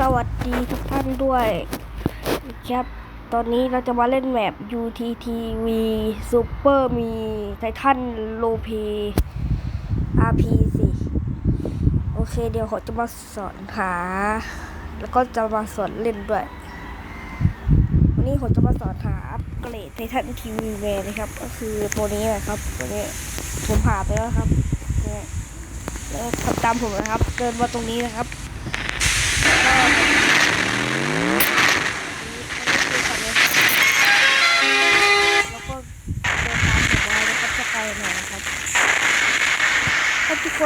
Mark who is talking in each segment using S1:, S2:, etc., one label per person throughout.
S1: สวัสดีทุกท่านด้วยครับ ตอนนี้เราจะมาเล่นแมป UTTV Super มีไททันโลเพ RP สิโอเคเดี๋ยวเขาจะมาสอนหา แล้วก็จะมาสอนเล่นด้วย วันนี้ผมจะมาสอนหาอัปเกรดไททันทีวีแมนนะครับ ก็คือตัวนี้นะครับ ตัวนี้ผมผ่าไปแล้วครับเนี่ยแล้วทำตามผมนะครับ เดินมาตรงนี้นะครับ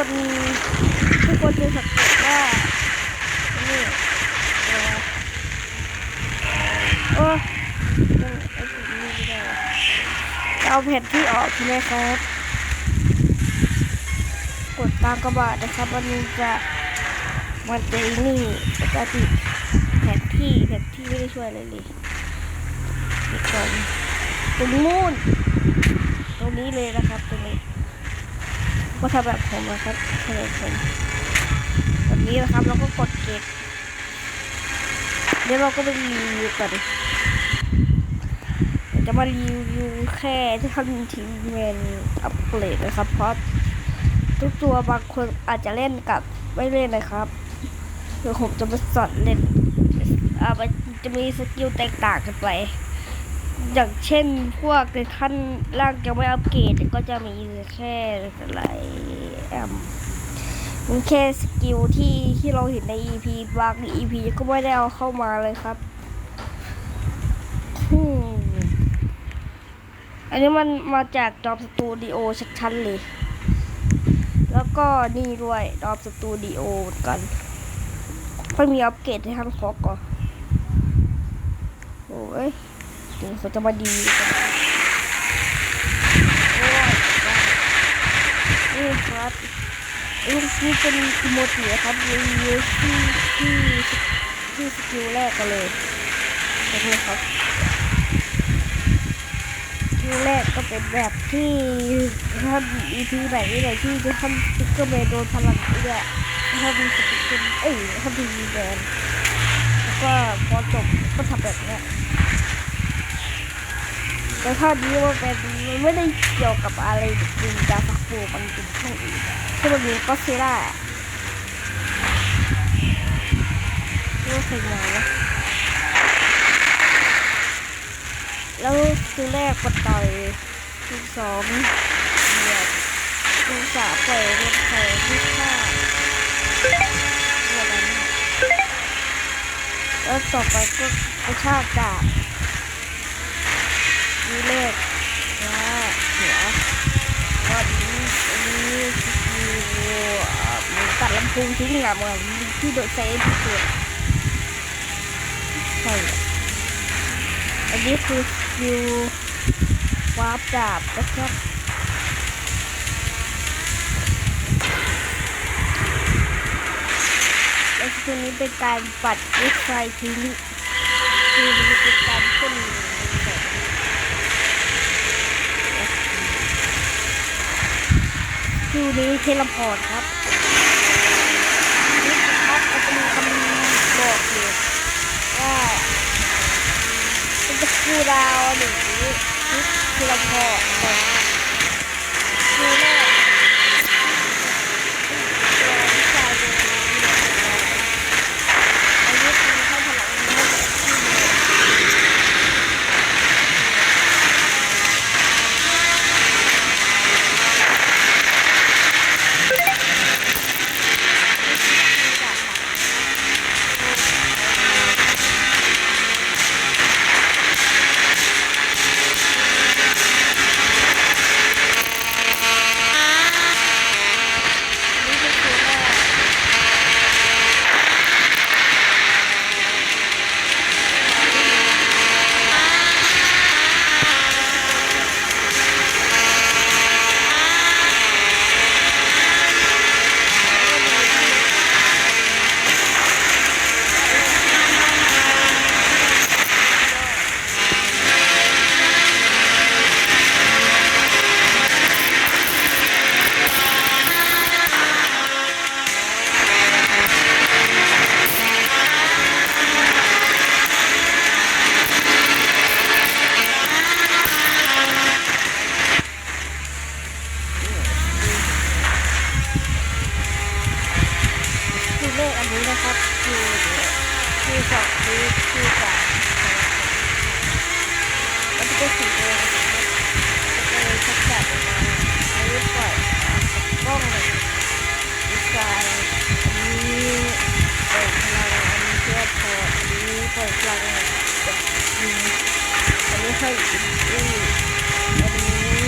S1: คนทุกคนจะสังเกตว่านี่เออโอ้ยยังไอ้ผมนี่ไม่ได้วะเอาแผ่นที่ออกใช่ไหมครับ กดตามกระบะนะครับมันจะมันจะนี่มันจะติดแผนที่แผนที่ไม่ได้ช่วยอะไรเลยก่อนตรงนู้นตรงนี้เลยนะครับตรงนี้ ก็ทำแบบผมนะครับทำแบบผมแบบนี้นะครับแล้วก็กดเก็บเดี๋ยวเราก็ไปรีวิวกันจะมารีวิวแค่ที่ทำทีมเมนอัปเกรดนะครับ เพราะทุกตัวบางคนอาจจะเล่นกับไม่เล่นนะครับเดี๋ยวผมจะมาสอนเล่นอ่ามันจะมีสกิลแตกต่างกันไป อย่างเช่นพวกในท่านร่างยังไม่อัปเกรดก็จะมีแค่อะไรแอมมีแค่สกิลที่ที่เราเห็นใน EP บาง EP ก็ไม่ได้เอาเข้ามาเลยครับอันนี้มันมาจากจอบสตูดิโอชัดๆเลย แล้วก็นี่ด้วยดอมสตูดิโอเหมือนกันเพิ่งมีอัปเกรดให้ทันคอกก่อนโอ้ย เดี๋ยวเขาจะมาดีกันนี่ครับนี่นี่เป็นอิโมจิครับรีวิวที่ที่ที่สกิลแรกกันเลยนี่คครับสกิลแรกก็เป็นแบบที่ถ้า EP ไหนไหนที่จะทำสติ๊กเกอร์แมนโดนพลังเนี่ยถ้ามีสติ๊กเกอร์เอ้ยถ้ามีแบนแล้วก็พอจบก็ทำแบบเนี้ย แต่ถ้านี้ว่าเป็นมันไม่ได้เกี่ยวกับอะไรจริงดาฟักโฟมันเป็นช่องอื่นที่มันมีก็ซีร่ารื่องสิ่งไหนะแล้วคือแรกก็ต่อยคือสองเหยียบคือสามปล่อยรถไฟที่ข้าตัวนั้นแล้วต่อไปก็กระชากดาบ นี่เลขว่าหัวก็นี้อันนี้คือมือนตัดลำโพงทิ้งอะเหมือนที่โดดเซฟที่สุดใช่อันนี้คือสกิลวาร์ปดาบนะครับและตัวนี้เป็นการปัดรถไฟทิ้งคือมันเป็นการขึ้นคิว นี้เทเลพอร์ตครับนี่ครับมันจะมีคำบอกอยู่ว่ามันจะคูดาวหนึ่งนี้เทเลพอร์ตแต่ คือสองคือคือสามแล้วก็สีแดงนะครับจะเป็นชักแบบออกมาอันนี้ปล่อยกล้องเลยดีไซน์อันนี้เปิดพลังอันนี้เชื่อพออันนี้เปิดพลังแบบยิงอันนี้ให้อินดี้อันนี้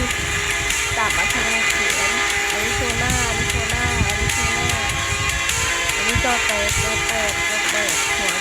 S1: ดาบอัธนาเขียนอันนี้โซน่าอันนี้โซน่าอันนี้โซน่าอันนี้จอแตกจอแตกจอแตกหัว